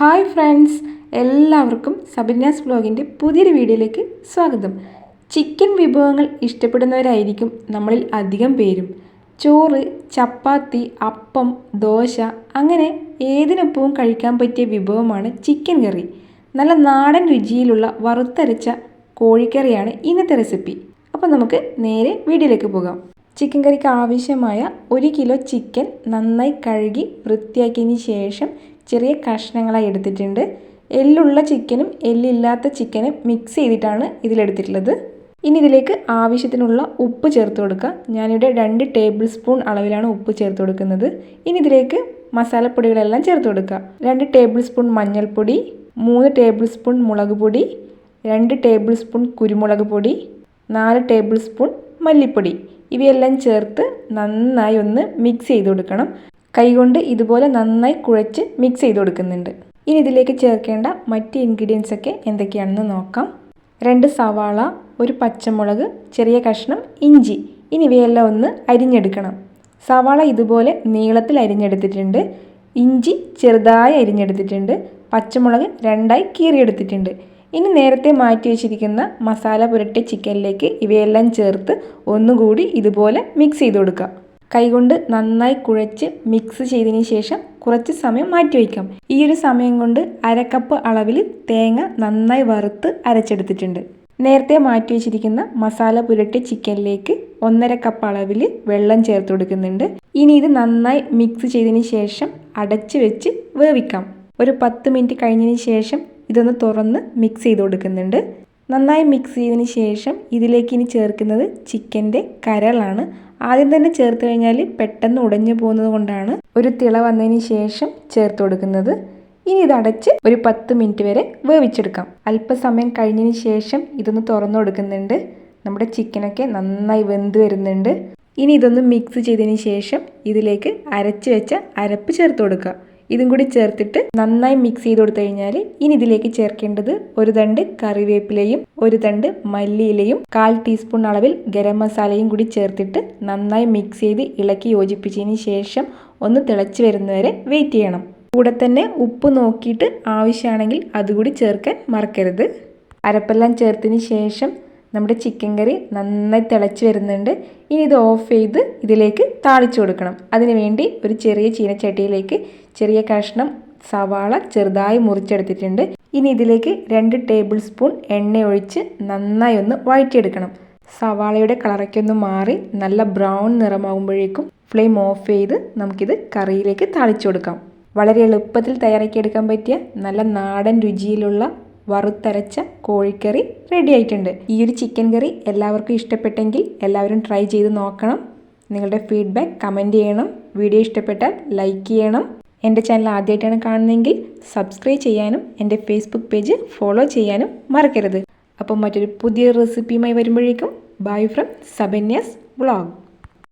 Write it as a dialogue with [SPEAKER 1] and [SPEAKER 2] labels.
[SPEAKER 1] Hi friends എല്ലാവർക്കും സബിന്യാസ് വ്ലോഗിന്റെ പുതിയൊരു വീഡിയോയിലേക്ക് സ്വാഗതം. ചിക്കൻ വിഭവങ്ങൾ ഇഷ്ടപ്പെടുന്നവരായിരിക്കും നമ്മളിൽ അധികം പേരും. ചോറ് ചപ്പാത്തി അപ്പം ദോശ അങ്ങനെ ഏതിനൊപ്പവും കഴിക്കാൻ പറ്റിയ വിഭവമാണ് ചിക്കൻ കറി. നല്ല നാടൻ രുചിയിലുള്ള വറുത്തരച്ച കോഴിക്കറിയാണ് ഇന്നത്തെ റെസിപ്പി. അപ്പോൾ നമുക്ക് നേരെ വീഡിയോയിലേക്ക് പോകാം. ചിക്കൻ കറിക്ക് ആവശ്യമായ ഒരു കിലോ ചിക്കൻ നന്നായി കഴുകി വൃത്തിയാക്കിയതിന് ശേഷം ചെറിയ കഷ്ണങ്ങളായി എടുത്തിട്ടുണ്ട്. എല്ലുള്ള ചിക്കനും എല്ലില്ലാത്ത ചിക്കനും മിക്സ് ചെയ്തിട്ടാണ് ഇതിലെടുത്തിട്ടുള്ളത്. ഇനി ഇതിലേക്ക് ആവശ്യത്തിനുള്ള ഉപ്പ് ചേർത്ത് കൊടുക്കുക ഞാനിവിടെ രണ്ട് ടേബിൾ സ്പൂൺ അളവിലാണ് ഉപ്പ് ചേർത്ത് കൊടുക്കുന്നത്. ഇനി ഇതിലേക്ക് മസാലപ്പൊടികളെല്ലാം ചേർത്ത് കൊടുക്കുക. രണ്ട് ടേബിൾ സ്പൂൺ മഞ്ഞൾപ്പൊടി മൂന്ന് ടേബിൾ സ്പൂൺ മുളക് പൊടി രണ്ട് ടേബിൾ സ്പൂൺ കുരുമുളക് പൊടി നാല് ടേബിൾ സ്പൂൺ മല്ലിപ്പൊടി. ഇവയെല്ലാം ചേർത്ത് നന്നായി ഒന്ന് മിക്സ് ചെയ്ത് കൊടുക്കണം. കൈകൊണ്ട് ഇതുപോലെ നന്നായി കുഴച്ച് മിക്സ് ചെയ്ത് കൊടുക്കുന്നുണ്ട്. ഇനി ഇതിലേക്ക് ചേർക്കേണ്ട മറ്റ് ഇൻഗ്രീഡിയൻസ് ഒക്കെ എന്തൊക്കെയാണെന്ന് നോക്കാം. രണ്ട് സവാള ഒരു പച്ചമുളക് ചെറിയ കഷ്ണം ഇഞ്ചി. ഇനി ഇവയെല്ലാം ഒന്ന് അരിഞ്ഞെടുക്കണം. സവാള ഇതുപോലെ നീളത്തിൽ അരിഞ്ഞെടുത്തിട്ടുണ്ട്. ഇഞ്ചി ചെറുതായി അരിഞ്ഞെടുത്തിട്ടുണ്ട്. പച്ചമുളക് രണ്ടായി കീറിയെടുത്തിട്ടുണ്ട്. ഇനി നേരത്തെ മാറ്റി വെച്ചിരിക്കുന്ന മസാല പുരട്ടിയ ചിക്കനിലേക്ക് ഇവയെല്ലാം ചേർത്ത് ഒന്നുകൂടി ഇതുപോലെ മിക്സ് ചെയ്ത് കൊടുക്കുക കൈകൊണ്ട് നന്നായി കുഴച്ച് മിക്സ് ചെയ്തതിന് ശേഷം കുറച്ച് സമയം മാറ്റി വയ്ക്കാം. ഈ ഒരു സമയം കൊണ്ട് അരക്കപ്പ് അളവിൽ തേങ്ങ നന്നായി വറുത്ത് അരച്ചെടുത്തിട്ടുണ്ട്. നേരത്തെ മാറ്റി വെച്ചിരിക്കുന്ന മസാല പുരട്ടി ചിക്കനിലേക്ക് ഒന്നര കപ്പ് അളവിൽ വെള്ളം ചേർത്ത് കൊടുക്കുന്നുണ്ട്. ഇനി ഇത് നന്നായി മിക്സ് ചെയ്തതിന് ശേഷം അടച്ച് വെച്ച് വേവിക്കാം. ഒരു പത്ത് മിനിറ്റ് കഴിഞ്ഞതിന് ശേഷം ഇതൊന്ന് തുറന്ന് മിക്സ് ചെയ്ത് കൊടുക്കുന്നുണ്ട്. നന്നായി മിക്സ് ചെയ്തതിന് ശേഷം ഇതിലേക്ക് ഇനി ചേർക്കുന്നത് ചിക്കന്റെ കരളാണ്. ആദ്യം തന്നെ ചേർത്ത് കഴിഞ്ഞാൽ പെട്ടെന്ന് ഉടഞ്ഞു പോകുന്നത് കൊണ്ടാണ് ഒരു തിള വന്നതിന് ശേഷം ചേർത്ത് കൊടുക്കുന്നത്. ഇനി ഇത് അടച്ച് ഒരു പത്ത് മിനിറ്റ് വരെ വേവിച്ചെടുക്കാം. അല്പസമയം കഴിഞ്ഞതിന് ശേഷം ഇതൊന്ന് തുറന്നു കൊടുക്കുന്നുണ്ട്. നമ്മുടെ ചിക്കനൊക്കെ നന്നായി വെന്ത് വരുന്നുണ്ട്. ഇനി ഇതൊന്ന് മിക്സ് ചെയ്തതിന് ശേഷം ഇതിലേക്ക് അരച്ച് വെച്ച അരപ്പ് ചേർത്ത് കൊടുക്കുക. ഇതും കൂടി ചേർത്തിട്ട് നന്നായി മിക്സ് ചെയ്ത് കൊടുത്തു കഴിഞ്ഞാൽ ഇനി ഇതിലേക്ക് ചേർക്കേണ്ടത് ഒരു തണ്ട് കറിവേപ്പിലയും ഒരു തണ്ട് മല്ലിയിലയും കാൽ ടീസ്പൂൺ അളവിൽ ഗരം മസാലയും കൂടി ചേർത്തിട്ട് നന്നായി മിക്സ് ചെയ്ത് ഇളക്കി യോജിപ്പിച്ചതിന് ശേഷം ഒന്ന് തിളച്ച് വരുന്നവരെ വെയിറ്റ് ചെയ്യണം. കൂടെ തന്നെ ഉപ്പ് നോക്കിയിട്ട് ആവശ്യമാണെങ്കിൽ അതുകൂടി ചേർക്കാൻ മറക്കരുത്. അരപ്പെല്ലാം ചേർത്തതിന് ശേഷം നമ്മുടെ ചിക്കൻ കറി നന്നായി തിളച്ച് വരുന്നുണ്ട്. ഇനി ഇത് ഓഫ് ചെയ്ത് ഇതിലേക്ക് താളിച്ചു കൊടുക്കണം. അതിനുവേണ്ടി ഒരു ചെറിയ ചീനച്ചട്ടിയിലേക്ക് ചെറിയ കഷ്ണം സവാള ചെറുതായി മുറിച്ചെടുത്തിട്ടുണ്ട്. ഇനി ഇതിലേക്ക് രണ്ട് ടേബിൾ സ്പൂൺ എണ്ണ ഒഴിച്ച് നന്നായി ഒന്ന് വഴറ്റിയെടുക്കണം. സവാളയുടെ കളറൊക്കെ ഒന്ന് മാറി നല്ല ബ്രൗൺ നിറമാകുമ്പോഴേക്കും ഫ്ലെയിം ഓഫ് ചെയ്ത് നമുക്കിത് കറിയിലേക്ക് താളിച്ചു കൊടുക്കാം. വളരെ എളുപ്പത്തിൽ തയ്യാറാക്കിയെടുക്കാൻ പറ്റിയ നല്ല നാടൻ രുചിയിലുള്ള വറുത്തരച്ച കോഴിക്കറി റെഡി ആയിട്ടുണ്ട്. ഈ ഒരു ചിക്കൻ കറി എല്ലാവർക്കും ഇഷ്ടപ്പെട്ടെങ്കിൽ എല്ലാവരും ട്രൈ ചെയ്ത് നോക്കണം. നിങ്ങളുടെ ഫീഡ്ബാക്ക് കമന്റ് ചെയ്യണം. വീഡിയോ ഇഷ്ടപ്പെട്ടാൽ ലൈക്ക് ചെയ്യണം. എന്റെ ചാനൽ ആദ്യമായിട്ടാണ് കാണുന്നതെങ്കിൽ സബ്സ്ക്രൈബ് ചെയ്യാനും എന്റെ ഫേസ്ബുക്ക് പേജ് ഫോളോ ചെയ്യാനും മറക്കരുത്. അപ്പം മറ്റൊരു പുതിയ റെസിപ്പിയുമായി വരുമ്പോഴേക്കും. Bye from സബന്യാസ് vlog